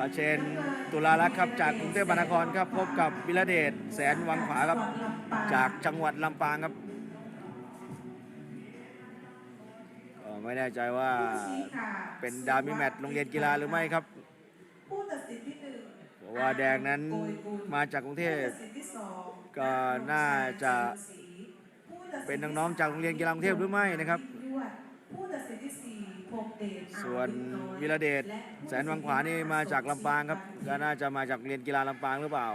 ขอเชนตุลารักษ์ครับจากกรุงเทพมหานครครับ พบกับวิรเดชแสนวังขวาครับ จากจังหวัดลำปางครับก็ไม่แน่ใจว่าเป็นดามิแมตช์โรงเรียนกีฬาหรือไม่ครับผู้ตัดสิที่หนึ่งเพราะว่าแดงนั้นมาจากกรุงเทพก็น่าจะเป็นน้องๆจากโรงเรียนกีฬากรุงเทพหรือไม่นะครับ ผู้ตัดสินที่สี่พงเดช ส่วนวิรเดชแสนวังขวานี่มาจากลำปางครับก็น่าจะมาจากโรงเรียนกีฬาลำปางหรือเปล่า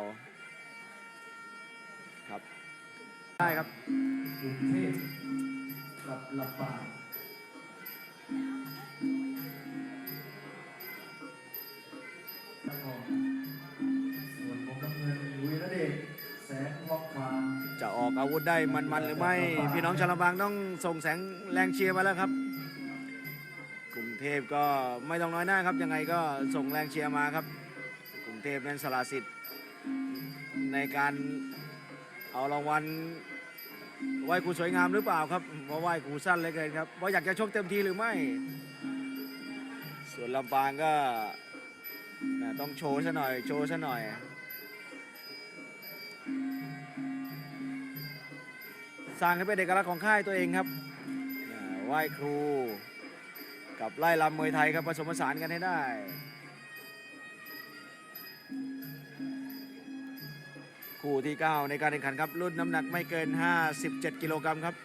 ครับได้ครับกรุงเทพกับลำปางนครส่วนมุมน้ำเงินวีระเดชแสงวังขวางจะออกอาวุธได้มันๆหรือไม่ พี่น้องชาวลำปางต้องส่งแสงแรงเชียร์มาแล้วครับกรุง เทพก็ไม่ต้องน้อยหน้าครับ ยังไงก็ส่งแรงเชียร์มาครับ กรุงเทพนั้นสละสิทธิ์ ในการเอารางวัลไหว้ครูสวยงามหรือเปล่าครับเพราะไหว้ครูสั้นเลยเกินครับว่าอยากจะชกเต็มทีหรือไม่ ส่วนลำปางก็ต้องโชว์ซะหน่อย โชว์ซะหน่อยสร้างให้เป็นเอกลักษณ์ของค่ายตัวเองครับไหว้ครู กับไล่ลำมวยไทยครับผสมผสานกันให้ได้คู่ที่ 9 ในการแข่งขันครับ รุ่นน้ำหนักไม่เกิน 57 กิโลกรัมครับ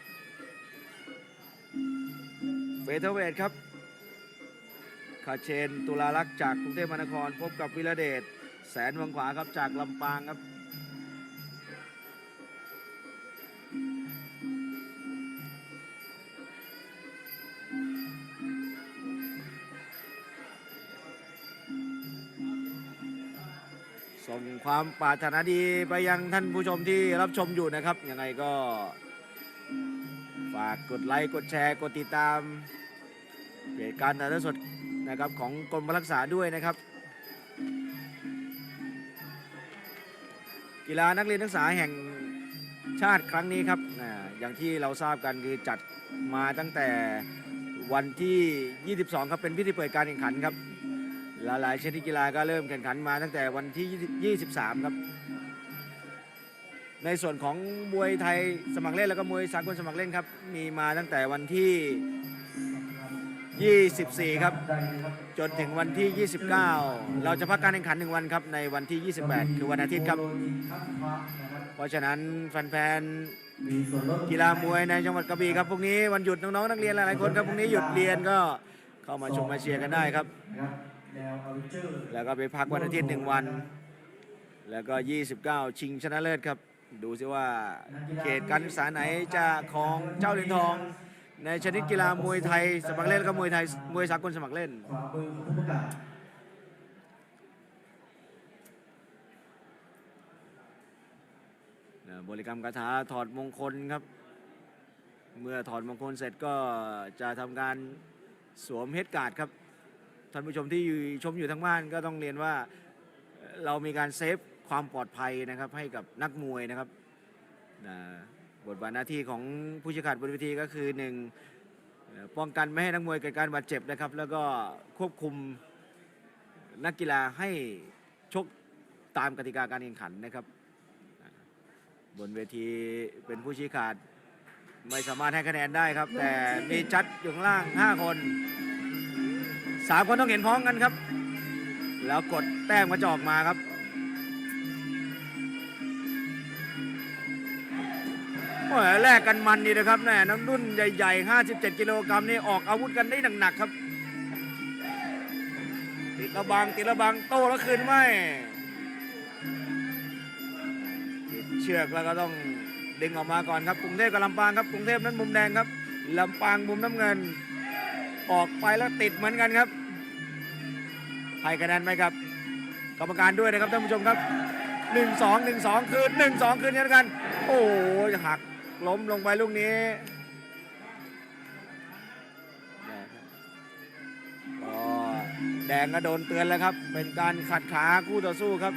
เฟเธอร์เวทครับคาเชน ตุลาลักษ์จากกรุงเทพมหานคร พบกับวิระเดช แสนวังขวาครับจากลำปางครับ ส่งความปรารถนาดีไปยังท่านผู้ชมที่รับชมอยู่นะครับ ยังไงก็ ฝากกดไลค์ กดแชร์ กดติดตามเพจการถ่ายทอดสดนะครับของกรมรักษาด้วยนะครับ กีฬานักเรียนนักศึกษาแห่งชาติครั้งนี้ครับอย่างที่เราทราบกันคือจัดมาตั้งแต่วันที่ 22 ครับเป็นพิธีเปิดการแข่งขันครับ หลายๆชนิดกีฬาก็เริ่มแข่งขันมาตั้งแต่วันที่ 23 ครับ ในส่วนของมวยไทยสมัครเล่นแล้วก็มวยสากลสมัครเล่นครับ มีมาตั้งแต่วันที่ 24 ครับ จนถึงวันที่ 29 เราจะพักการแข่งขันหนึ่งวันครับ ในวันที่ 28 คือวันอาทิตย์ครับ เพราะฉะนั้นแฟนๆกีฬามวยในจังหวัดกระบี่ครับพรุ่งนี้วันหยุดน้องๆนักเรียนหลายๆคนครับพรุ่งนี้หยุดเรียนก็เข้ามาชมมาเชียร์กันได้ครับ แนวอเวนเจอร์แล้วก็ไปพักวันอาทิตย์หนึ่งวัน แล้วก็ 29 ชิงชนะเลิศครับ ดูซิว่าเขตการศึกษาไหนจะของเจ้าเหรียญทอง ในชนิดกีฬามวยไทยสมัครเล่นแล้วก็มวยไทยมวยสากลสมัครเล่นขวามือของผู้ประกาศบริกรรมคาถาถอดมงคลครับ เมื่อถอดมงคลเสร็จก็จะทำการสวมเฮดการ์ดครับ ท่านผู้ชมที่อยู่ชมอยู่ทั้งบ้านก็ต้องเรียนว่าเรามีการเซฟความปลอดภัยนะครับให้กับนักมวยนะครับนะบทบาทหน้าที่ของผู้ชี้ขาดบนเวทีก็คือหนึ่งป้องกันไม่ให้นักมวยเกิดการบาดเจ็บนะครับ แล้วก็ควบคุมนักกีฬาให้ชกตามกติกาการแข่งขันนะครับ บนเวทีเป็นผู้ชี้ขาดไม่สามารถให้คะแนนได้ครับ แต่มีจัดอยู่ข้างล่าง 5 คน สามคนต้องเห็นพ้องกันครับ แล้วกดแต้มกระจอกมาครับ โอ้ยแลกกันมันดีนะครับแน่น้ำรุ่นใหญ่ๆ 57 กิโลกรัมนี่ออกอาวุธกันได้หนักๆครับ ติดระบังติดระบังโต้แล้วคืนไม่ติดเชือกแล้วก็ต้องดึงออกมาก่อนครับกรุงเทพกับลำปางครับกรุงเทพนั้นมุมแดงครับลำปางมุมน้ำเงิน ออกไปแล้วติดเหมือนกันครับ ให้คะแนนไหมครับ กรรมการด้วยนะครับท่านผู้ชมครับหนึ่งสองหนึ่งสองคืนหนึ่งสองคืนนี้แล้วกัน โอ้โหหักล้มลงไปลูกนี้ก็แดงก็โดนเตือนแล้วครับ เป็นการขัดขาคู่ต่อสู้ครับ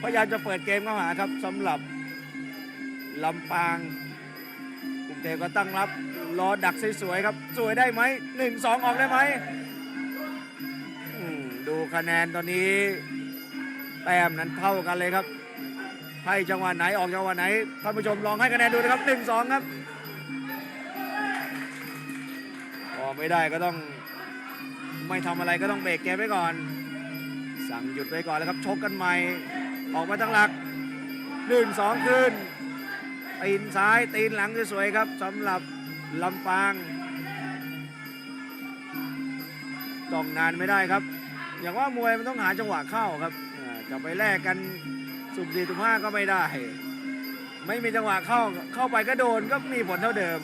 พยายามจะเปิดเกมเข้าหาครับสำหรับลำปาง กรุงเทพเตก็ตั้งรับรอดักสวยๆครับ สวยได้ไหมหนึ่งสองออกได้ไหมดูคะแนนตอนนี้แต้มนั้นเท่ากันเลยครับให้จังหวะไหนออกจังหวะไหนท่านผู้ชมลองให้คะแนนดูนะครับหนึ่งสองครับออกไม่ได้ก็ต้องไม่ทำอะไรก็ต้องเบรกเกมไว้ก่อน สั่งหยุดไว้ก่อนแล้วครับชกกันใหม่ ออกมาตั้งหลักหนึ่งสองคืน ตีนซ้ายตีนหลังสวยๆครับสำหรับลำปางจ้องนานไม่ได้ครับ อย่างว่ามวยมันต้องหาจังหวะเข้าครับจะไปแลกกันสุ่มสี่สุ่มห้าก็ไม่ได้ ไม่มีจังหวะเข้าเข้าไปก็โดนก็มีผลเท่าเดิม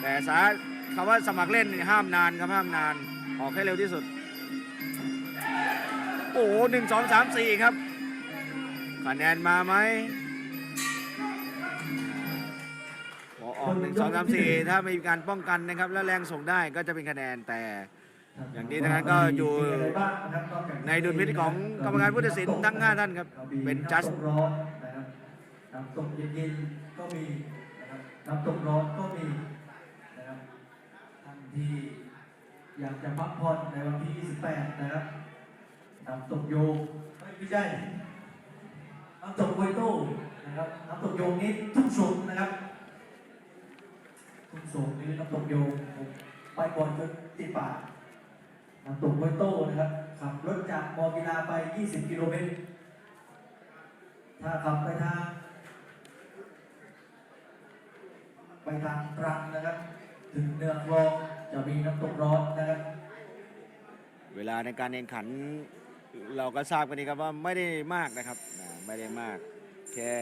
แต่สาคำว่าสมัครเล่นห้ามนานครับห้ามนานออกให้เร็วที่สุด โอ้หนึ่งสองสามสี่ครับคะแนนมาไหม พอออกหนึ่งสองสามสี่ถ้าไม่มีการป้องกันนะครับ แล้วแรงส่งได้ก็จะเป็นคะแนนแต่ อย่างนี้นะครับก็อยู่ในดุลพินิจของกรรมการผู้ตัดสินทั้งห้าท่านครับ เป็น just น้ำตกร้อนนะครับน้ำตกเย็นๆก็มีนะครับน้ำตกร้อนก็มีนะครับท่านที่อยากจะพักผ่อนในวันที่ 28 นะครับน้ำตกโยงไม่ใช่น้ำตกโวยโต้นะครับน้ำตกโยงนี้ทุกสงนะครับ ทุกสงนี่น้ำตกโยงผมไปก่อนจนติดปากน้ำตกห้วยโต้นะครับ ขับรถจากมอกีฬาไป 20 กิโลเมตร ถ้าขับไปทาง ไปทางตรังนะครับ ถึงเนืองรองจะมีน้ำตกร้อนนะครับ เวลาในการแข่งขันเราก็ทราบกันดีครับว่าไม่ได้มากนะครับอ่าไม่ได้มาก แค่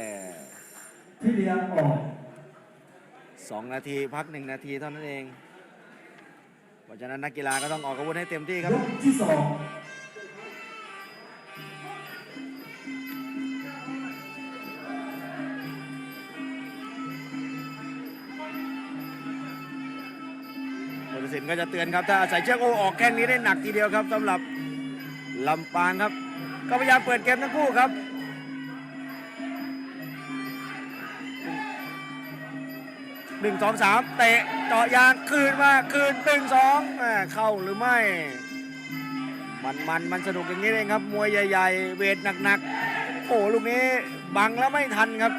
ที่เลี้ยงออก 2 นาที พัก 1 นาทีเท่านั้นเอง เพราะฉะนั้นนักกีฬาก็ต้องออกอาวุธให้เต็มที่ครับยกที่สองผู้ตัดสินก็จะเตือนครับ ถ้าใส่เชือกโอออกแข้งนี้ได้หนักทีเดียวครับสำหรับลำปางครับ ก็พยายามเปิดเกมทั้งคู่ครับ หนึ่งสองสามเตะเจาะยางคืนมาคืนหนึ่งสองเข้าหรือไม่ มันมันมันสนุกอย่างนี้เองครับ มวยใหญ่ ๆ เวทหนักๆ โอ้ลูกนี้บังแล้วไม่ทันครับ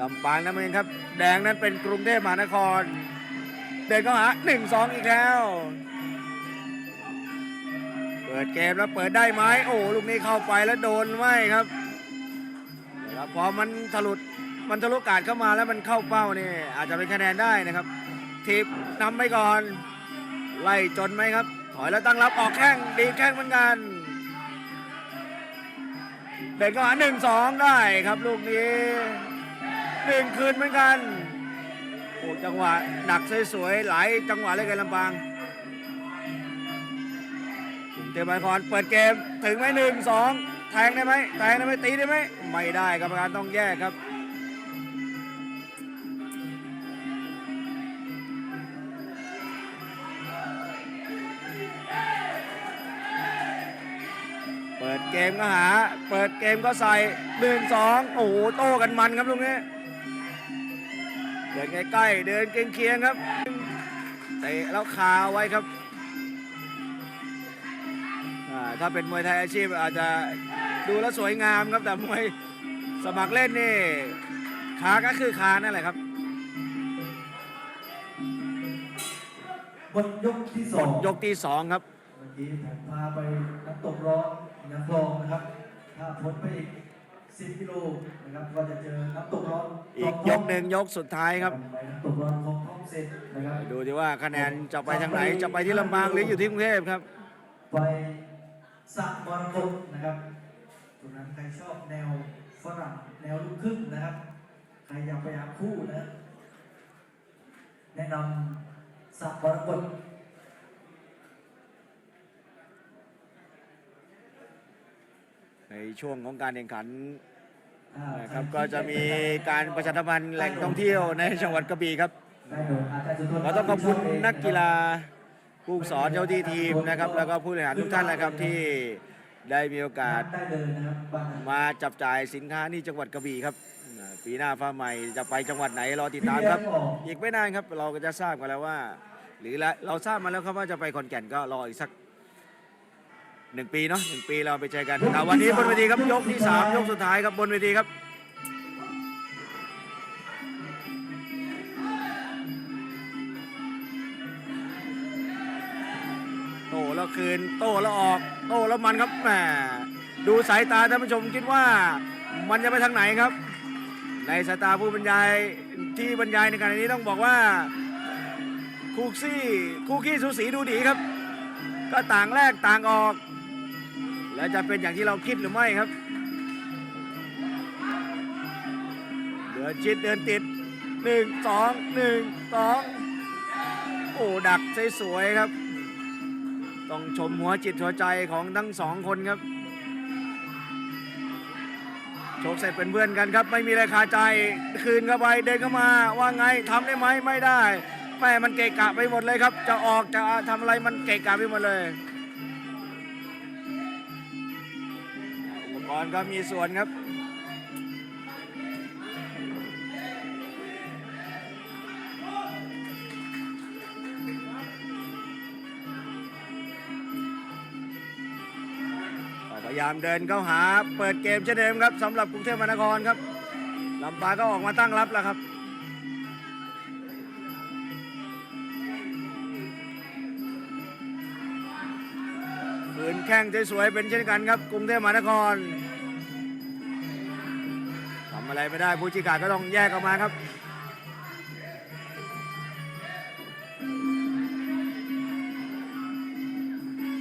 ลำปางนั่นเองครับ แดงนั้นเป็นกรุงเทพมหานคร เดินเข้าหาหนึ่งสองอีกแล้ว ปิดเกมแล้วเปิดได้ไหมโอ้ลูกนี้เข้าไปแล้วโดนไหมครับแล้วพอมันทะลุมันทะลุกาดเข้ามาแล้วมันเข้าเป้านี่อาจจะเป็นคะแนนได้นะครับทีบนำไปก่อน ไล่จนไหมครับ ถอยแล้วตั้งรับออกแข้งดีแข้งเหมือนกันเดินเข้าหาหนึ่งสองได้ครับลูกนี้หนึ่งคืนเหมือนกันโอ้จังหวะดักสวยๆหลายจังหวะเลยกันลำปาง เทพมานครเปิดเกมถึงไหมหนึ่งสองแทงได้ไหมแทงได้ไหมตีได้ไหมไม่ได้กรรมการต้องแยกครับเปิดเกมก็หา เปิดเกมก็ใส่หนึ่งสองโอ้โหโต้กันมันครับลุงนี้เดินใกล้ๆเดินเคียงๆครับเตะแล้วคาไว้ครับ ถ้าเป็นมวยไทยอาชีพอาจจะดูแล้วสวยงามครับแต่มวยสมัครเล่นนี่ขาก็คือขานั่นแหละครับบนยกที่สองยกที่สองครับเมื่อกี้ผมพาไปน้ำตกร้อนน้ำคลองนะครับ ถ้าพ้นไปอีก10กิโลนะครับก็จะเจอน้ำตกร้อนอีกยกหนึ่งยกสุดท้ายครับไปน้ำตกร้อนของท้องเซนนะครับดูดีว่าคะแนนจะไปทางไหนจะไปที่ลำปางหรืออยู่ที่กรุงเทพครับไป สักมรกตนะครับตรงนั้นใครชอบแนวฝรั่งแนวลูกครึ่งนะครับ ใครอยากไปหาคู่นะ แนะนำสักมรกตในช่วงของการแข่งขันอ่านะครับก็จะมีการประชาสัมพันธ์แหล่งท่องเที่ยวในจังหวัดกระบี่ครับได้เลยอาจารย์สุทนเราต้องขอบคุณนักกีฬา ผู้สอนเจ้าที่ทีมนะครับ แล้วก็ผู้บริหารทุกท่านนะครับที่ได้มีโอกาสมาจับจ่ายสินค้านี่จังหวัดกระบี่ครับปีหน้าฟ้าใหม่จะไปจังหวัดไหนรอติดตามครับ อีกไม่นานครับเราก็จะทราบกันแล้วว่า หรือเราทราบมาแล้วครับว่าจะไปขอนแก่นก็รออีกสักหนึ่งปีเนาะหนึ่งปีเราไปเจอกันแต่วันนี้บนเวทีครับยกที่สามยกสุดท้ายครับบนเวทีครับ นโต้แล้วออก โต้แล้วมันครับแหมดูสายตาท่านผู้ชมคิดว่ามันจะไปทางไหนครับ ในสายตาผู้บรรยายที่บรรยายในขณะนี้ต้องบอกว่าคู่ซี่คู่ขี้สูสีดูดีครับ ก็ต่างแรกต่างออก และจะเป็นอย่างที่เราคิดหรือไม่ครับเดินชิดเดินติดหนึ่งสองหนึ่งสองโอ้ดักสวยๆครับ ต้องชมหัวจิตหัวใจของทั้งสองคนครับโชคเสร็จเป็นเพื่อนกันครับไม่มีอะไรคาใจคืนเข้าไปเดินเข้ามาว่าไงทำได้ไหมไม่ได้แม่มันเกะกะไปหมดเลยครับ จะออกจะทำอะไรมันเกะกะไปหมดเลยอุปกรณ์ก็มีส่วนครับ ยายามเดินเข้าหาเปิดเกมเช่นเดิมครับสำหรับกรุงเทพมหานครครับลำปางก็ออกมาตั้งรับแล้วครับปืนแข้งสวยๆเป็นเช่นกันครับกรุงเทพมหานครทำอะไรไม่ได้ผู้ชี้ขาดก็ต้องแยกออกมาครับ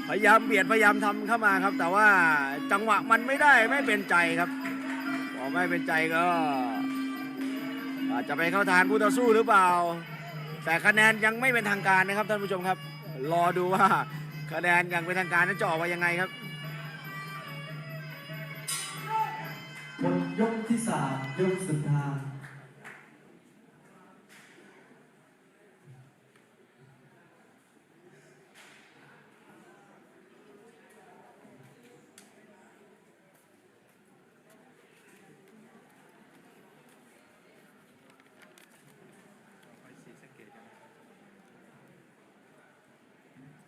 พยายามเบียดพยายามทำเข้ามาครับ แต่ว่าจังหวะมันไม่ได้ไม่เป็นใจครับพอไม่เป็นใจก็อาจจะไปเข้าทางคู่ต่อสู้หรือเปล่า แต่คะแนนยังไม่เป็นทางการนะครับท่านผู้ชมครับ รอดูว่าคะแนนยังเป็นทางการนั้นจะออกมายังไงครับ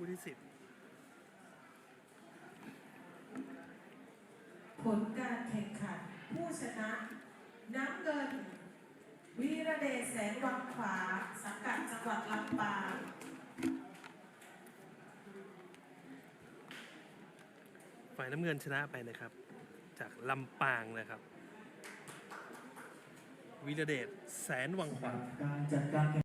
คู่ที่สิบผลการแข่งขันผู้ชนะ น้ำเงิน วีระเดชแสงวังขวา สังกัดจังหวัดลำปางฝ่ายน้ำเงินชนะไปนะครับ จากลำปางนะครับวิรเดชแสนวังขวางการจัดการแข่ง